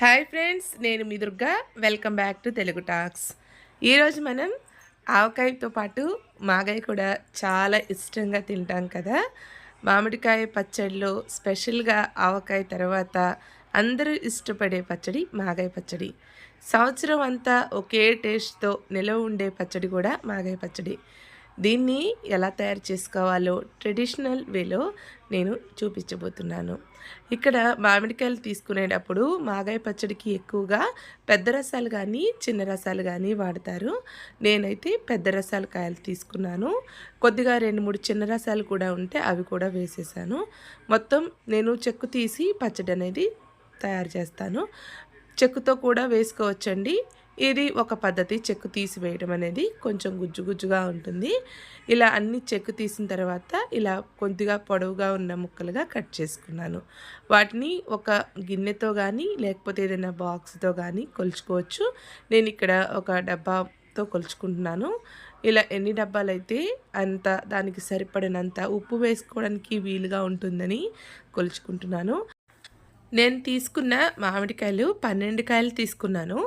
Hi friends నేను మీ Durga. Welcome back to Telugu talks ఈరోజు మనం ఆవకాయతో పాటు మాగాయ కూడా చాలా ఇష్టంగా తింటాం కదా. మామిడికాయ పచ్చడిలో స్పెషల్గా ఆవకాయ తర్వాత అందరూ ఇష్టపడే పచ్చడి మాగాయ పచ్చడి. సంవత్సరం అంతా ఒకే టేస్ట్తో నిలవ ఉండే పచ్చడి కూడా మాగాయ పచ్చడి. దీన్ని ఎలా తయారు చేసుకోవాలో ట్రెడిషనల్ వేలో నేను చూపించబోతున్నాను. ఇక్కడ మామిడికాయలు తీసుకునేటప్పుడు మాగాయ పచ్చడికి ఎక్కువగా పెద్ద రసాలు కానీ చిన్న రసాలు కానీ వాడతారు. నేనైతే పెద్ద రసాల కాయలు తీసుకున్నాను. కొద్దిగా రెండు మూడు చిన్న రసాలు కూడా ఉంటే అవి కూడా వేసేసాను. మొత్తం నేను చెక్కు తీసి పచ్చడి అనేది తయారు చేస్తాను. చెక్కుతో కూడా వేసుకోవచ్చండి. ఇది ఒక పద్ధతి చెక్కు తీసివేయడం అనేది కొంచెం గుజ్జు గుజ్జుగా ఉంటుంది. ఇలా అన్ని చెక్కు తీసిన తర్వాత ఇలా కొద్దిగా పొడవుగా ఉన్న ముక్కలుగా కట్ చేసుకున్నాను. వాటిని ఒక గిన్నెతో కానీ లేకపోతే ఏదైనా బాక్స్తో కానీ కొలుచుకోవచ్చు. నేను ఇక్కడ ఒక డబ్బాతో కొలుచుకుంటున్నాను. ఇలా ఎన్ని డబ్బాలు అయితే అంత దానికి సరిపడినంత ఉప్పు వేసుకోవడానికి వీలుగా ఉంటుందని కొలుచుకుంటున్నాను. నేను తీసుకున్న మామిడికాయలు పన్నెండు కాయలు తీసుకున్నాను.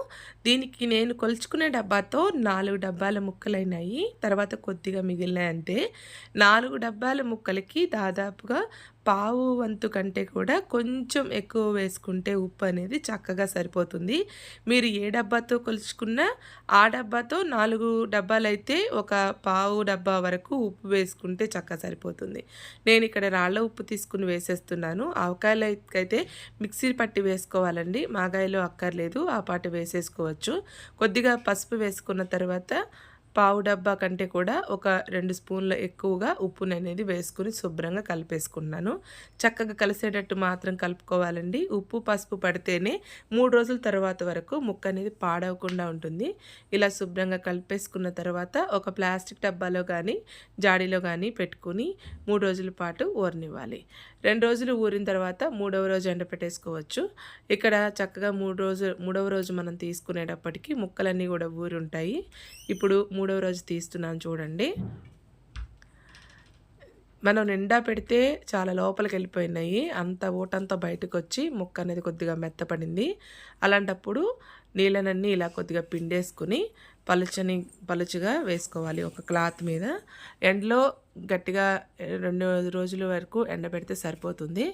దీనికి నేను కొలుచుకునే డబ్బాతో నాలుగు డబ్బాల ముక్కలైనాయి. తర్వాత కొద్దిగా మిగిలినాయి అంతే నాలుగు డబ్బాల ముక్కలకి దాదాపుగా పావు వంతు కంటే కూడా కొంచెం ఎక్కువ వేసుకుంటే ఉప్పు అనేది చక్కగా సరిపోతుంది. మీరు ఏ డబ్బాతో కొలుచుకున్నా ఆ డబ్బాతో నాలుగు డబ్బాలు అయితే ఒక పావు డబ్బా వరకు ఉప్పు వేసుకుంటే చక్కగా సరిపోతుంది. నేను ఇక్కడ రాళ్ళ ఉప్పు తీసుకుని వేసేస్తున్నాను. ఆవకాయలకైతే అయితే మిక్సీ పట్టి వేసుకోవాలండి. మాగాయలో అక్కర్లేదు. ఆ పాటు వేసేసుకోవచ్చు. కొద్దిగా పసుపు వేసుకున్న తర్వాత పావు డబ్బా కంటే కూడా ఒక రెండు స్పూన్ల ఎక్కువగా ఉప్పుని అనేది వేసుకుని శుభ్రంగా కలిపేసుకున్నాను. చక్కగా కలిసేటట్టు మాత్రం కలుపుకోవాలండి. ఉప్పు పసుపు పడితేనే మూడు రోజుల తర్వాత వరకు ముక్క అనేది పాడవకుండా ఉంటుంది. ఇలా శుభ్రంగా కలిపేసుకున్న తర్వాత ఒక ప్లాస్టిక్ డబ్బాలో కానీ జాడీలో కానీ పెట్టుకుని మూడు రోజుల పాటు ఊరనివ్వాలి. రెండు రోజులు ఊరిన తర్వాత మూడవ రోజు ఎండ పెట్టేసుకోవచ్చు. ఇక్కడ చక్కగా మూడు రోజు మూడవ రోజు మనం తీసుకునేటప్పటికి ముక్కలన్నీ కూడా ఊరి ఉంటాయి ఇప్పుడు మూడవ రోజు తీస్తున్నాను చూడండి. మనం నిండా పెడితే చాలా లోపలికి వెళ్ళిపోయినాయి. అంత ఊటంతా బయటకు వచ్చి ముక్క అనేది కొద్దిగా మెత్తపడింది. అలాంటప్పుడు నీళ్ళనన్నీ ఇలా కొద్దిగా పిండేసుకుని పలుచని పలుచుగా వేసుకోవాలి ఒక క్లాత్ మీద. ఎండలో గట్టిగా రెండు రోజుల వరకు ఎండబెడితే సరిపోతుంది.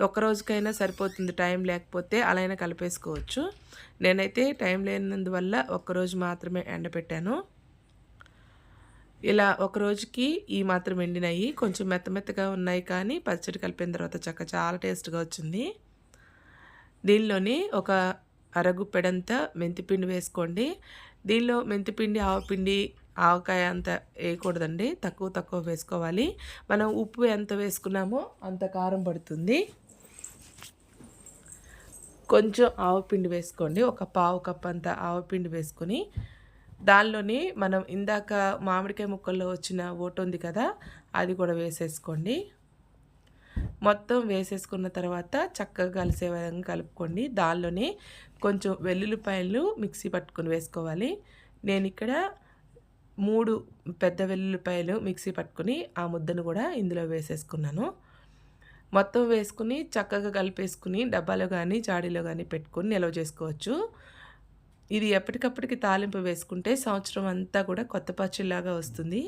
ఒక రోజుకైనా సరిపోతుంది టైం లేకపోతే అలా అయినా కలిపేసుకోవచ్చు. నేనైతే టైం లేనందువల్ల ఒక్కరోజు మాత్రమే ఎండబెట్టాను ఇలా ఒక రోజుకి ఈ మాత్రం ఎండినాయి. కొంచెం మెత్త మెత్తగా ఉన్నాయి కానీ పచ్చడి కలిపిన తర్వాత చక్క చాలా టేస్ట్గా వచ్చింది. దీనిలోని ఒక అరగుప్పెడంతా మెంతిపిండి వేసుకోండి. దీనిలో మెంతిపిండి ఆవపిండి ఆవకాయ అంత వేయకూడదండి. తక్కువ తక్కువ వేసుకోవాలి. మనం ఉప్పు ఎంత వేసుకున్నామో అంత కారం పడుతుంది. కొంచెం ఆవపిండి వేసుకోండి. ఒక పావు కప్ అంత ఆవపిండి వేసుకొని దానిలోని మనం ఇందాక మామిడికాయ ముక్కల్లో వచ్చిన ఓటు ఉంది కదా అది కూడా వేసేసుకోండి. మొత్తం వేసేసుకున్న తర్వాత చక్కగా కలిసే విధంగా కలుపుకోండి. దానిలోనే కొంచెం వెల్లుల్లిపాయలు మిక్సీ పట్టుకొని వేసుకోవాలి. నేను ఇక్కడ మూడు పెద్ద వెల్లుల్లిపాయలు మిక్సీ పట్టుకొని ఆ ముద్దను కూడా ఇందులో వేసేసుకున్నాను. మొత్తం వేసుకుని చక్కగా కలిపేసుకుని డబ్బాలో కానీ జాడీలో కానీ పెట్టుకొని నిల్వ చేసుకోవచ్చు. ఇది ఎప్పటికప్పటికి తాలింపు వేసుకుంటే సంవత్సరం అంతా కూడా కొత్త పచ్చిలాగా వస్తుంది.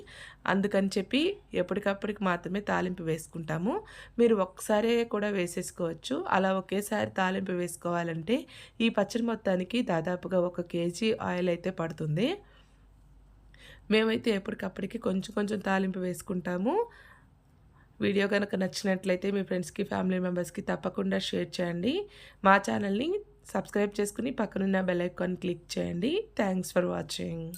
అందుకని చెప్పి ఎప్పటికప్పటికి మాత్రమే తాలింపు వేసుకుంటాము. మీరు ఒక్కసారే కూడా వేసేసుకోవచ్చు. అలా ఒకేసారి తాలింపు వేసుకోవాలంటే ఈ పచ్చడి మొత్తానికి దాదాపుగా ఒక కేజీ ఆయిల్ అయితే పడుతుంది. మేమైతే ఎప్పటికప్పటికి కొంచెం కొంచెం తాలింపు వేసుకుంటాము. వీడియో కనుక నచ్చినట్లయితే మీ ఫ్రెండ్స్కి ఫ్యామిలీ మెంబర్స్కి తప్పకుండా షేర్ చేయండి. మా ఛానల్ని సబ్స్క్రైబ్ చేసుకుని పక్కనున్న బెల్ ఐకాన్ క్లిక్ చేయండి. Thanks for watching.